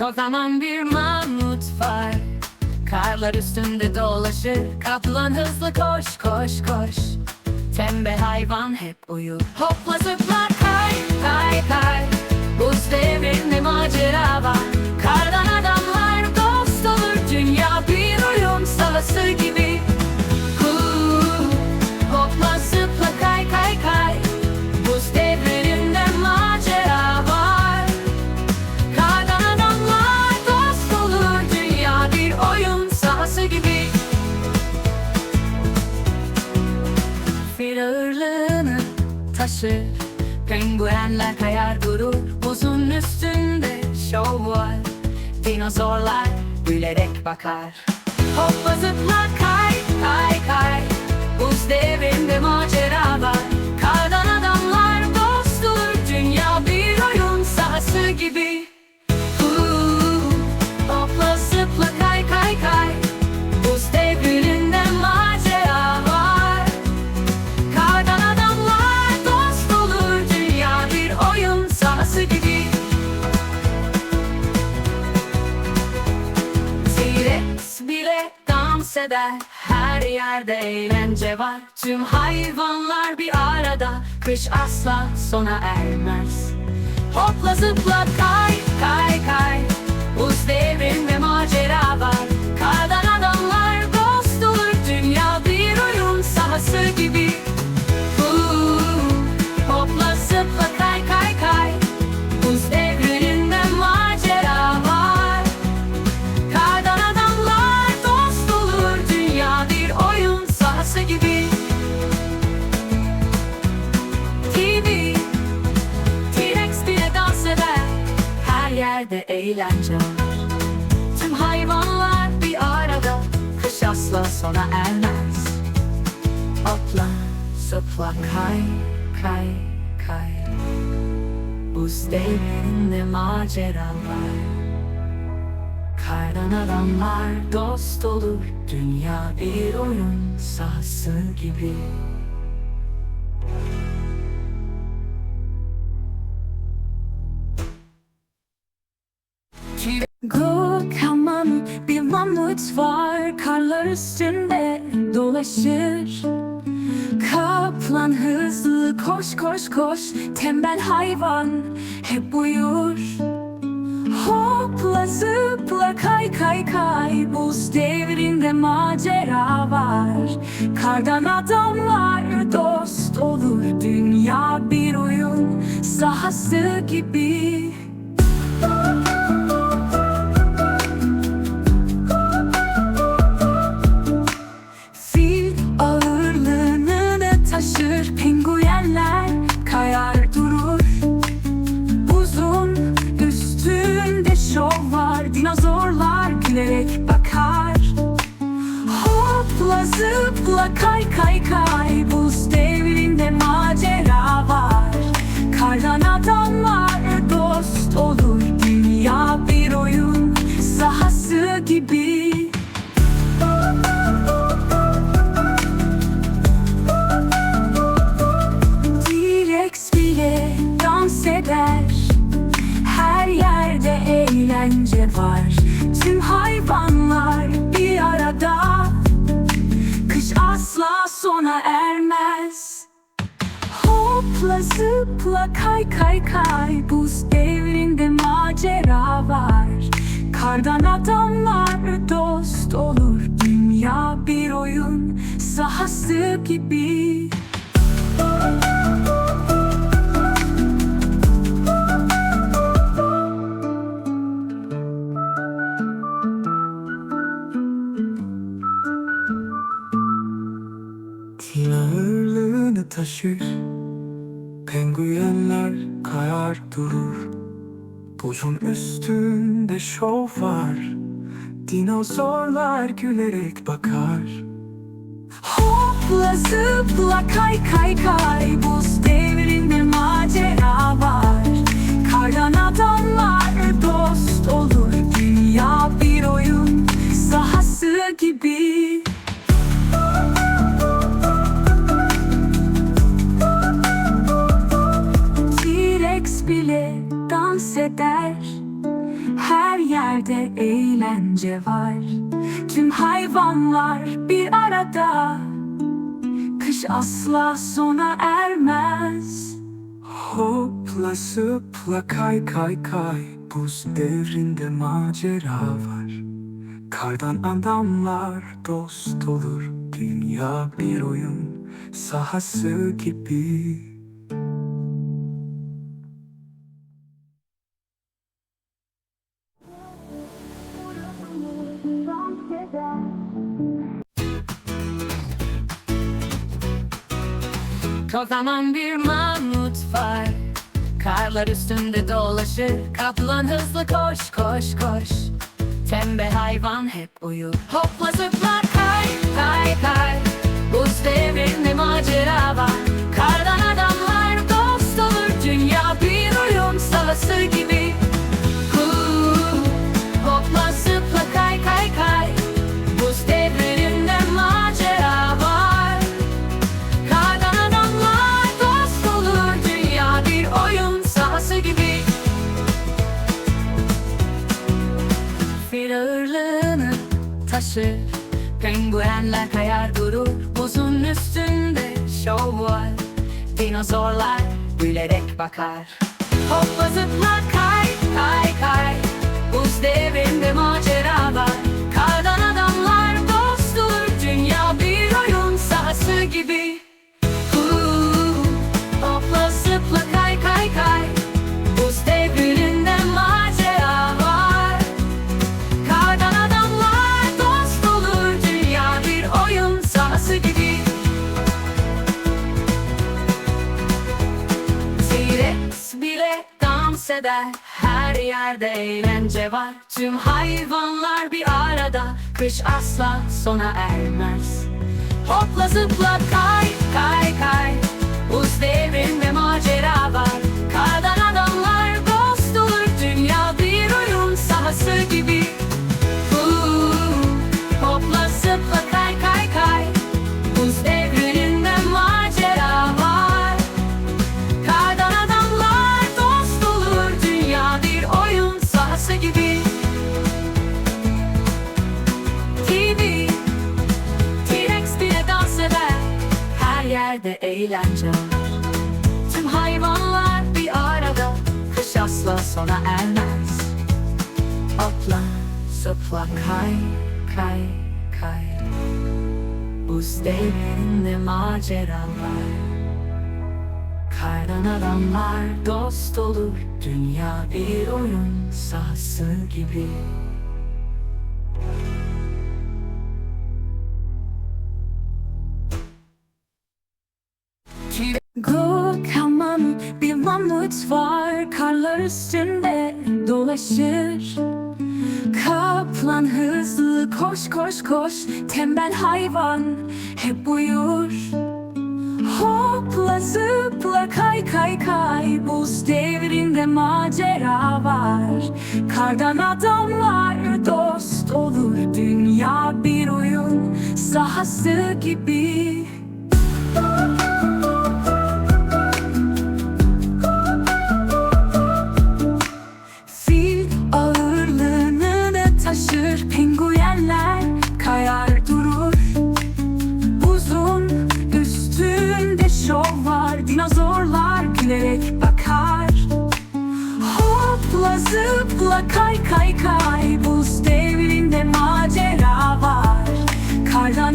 Kocaman bir mamut var. Karlar üstünde dolaşır. Kaplan hızlı koş koş koş. Tembel hayvan hep uyur. Hopla zıpla kay kay kay. Buz devrinde macera var. Kardan adamlar dost olur. Dünya bir oyun sahası gibi ağırlığını taşır. Penguenler kayar durur Buzun üstünde şov var. Dinozorlar gülerek bakar. Hopla zıpla kay kay kay. Buz devrinde macera dans eder Her yerde eğlence var. Tüm hayvanlar bir arada Kış asla sona ermez. Hopla zıpla kay kay kay. Buz devrinde macera sona ermez. Atla, zıpla, kay, kay, kay. Buz devrinde macera var Kardan adamlar dost olur. Dünya bir oyun sahası gibi. Kocaman bir mamut var Karlar üstünde dolaşır. Kaplan hızlı koş koş koş Tembel hayvan hep uyur. Hopla zıpla kay kay kay Buz devrinde macera var. Kardan adamlar dost olur Dünya bir oyun sahası gibi sona ermez. Hopla zıpla kay kay kay. Buz devrinde macera var. Kardan adamlar dost olur. Dünya bir oyun sahası gibi. Fil Buzun üstünde şov var. Dinozorlar gülerek bakar. Hopla zıpla kay kay kay. Buz devrinde macera var. Kardan adamlar dost olur. Dünya bir oyun sahası gibi yerde eğlence var. Tüm hayvanlar bir arada. Kış asla sona ermez. Hopla zıpla kay kay kay. Buz devrinde macera var. Kardan adamlar dost olur. Dünya bir oyun sahası gibi Kocaman bir mamut var. Karlar üstünde dolaşır. Kaplan hızlı koş koş koş. Tembel hayvan hep uyur. Hopla zıpla kay kay kay. Buz devrinde macera var. Kardan adamlar dost olur. Dünya bir oyun sahası gibi Fil ağırlığını taşır Penguenler kayar durur. Buzun üstünde şov var. Dinozorlar gülerek bakar. Hopla zıpla kay kay kay. Buz devrinde macera var. Kardan adamlar dost olur Dünya bir oyun sahası gibi dans eder Her yerde eğlence var. Tüm hayvanlar bir arada Kış asla sona ermez. Hopla zıpla kay kay kay. Buz devrinde macera var. Kardan sona ermez Atla, zıpla, kay, kay, kay. Buz devrinde maceralar Kardan adamlar dost olur. Dünya bir oyun sahası gibi. Kocaman bir mamut var Karlar üstünde dolaşır. Kaplan hızlı koş koş koş Tembel hayvan hep uyur. Hopla zıpla kay kay kay Buz devrinde macera var. Kardan adamlar dost olur Dünya bir oyun sahası gibi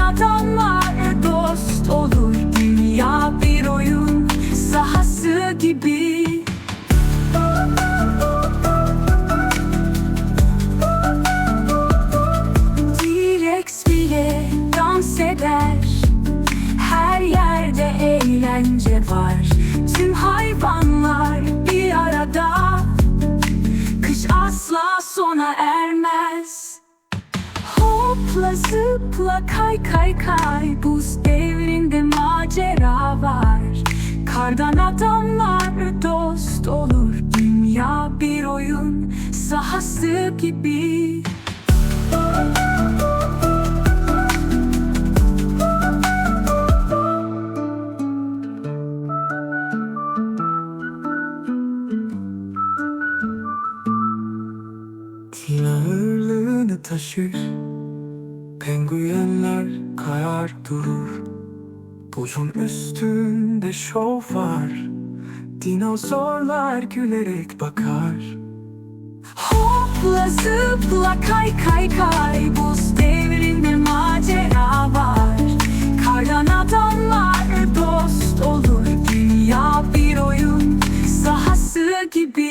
adamlar dost olur. Dünya bir oyun sahası gibi. T-Rex bile dans eder. Her yerde eğlence var Hopla zıpla kay kay kay. Buz devrinde macera var. Kardan adamlar dost olur. Dünya bir oyun sahası gibi Buzun üstünde şov var. Dinozorlar gülerek bakar. Hopla zıpla kay kay kay. Buz devrinde macera var. Kardan adamlar dost olur. Dünya bir oyun sahası gibi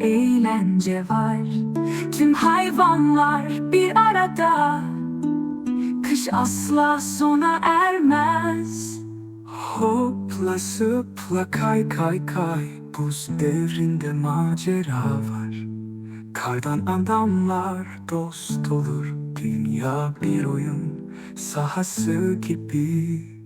eğlence var. Tüm hayvanlar bir arada. Kış asla sona ermez. Hopla zıpla kay kay kay. Buz devrinde macera var. Kardan adamlar dost olur. Dünya bir oyun sahası gibi